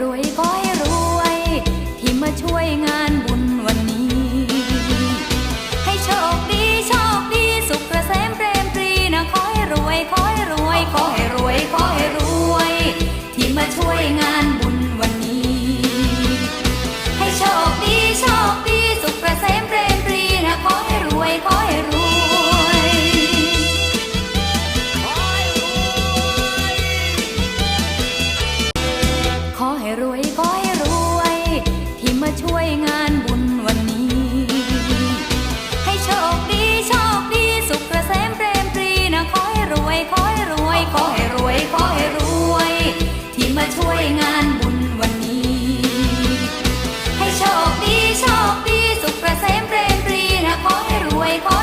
ร ขอให้รวยขอให้รวย ที่มาช่วยงานบุญวันนี้ ให้โชคดีโชคดีสุขประมเปรมปรีนะขอให้รวยขอ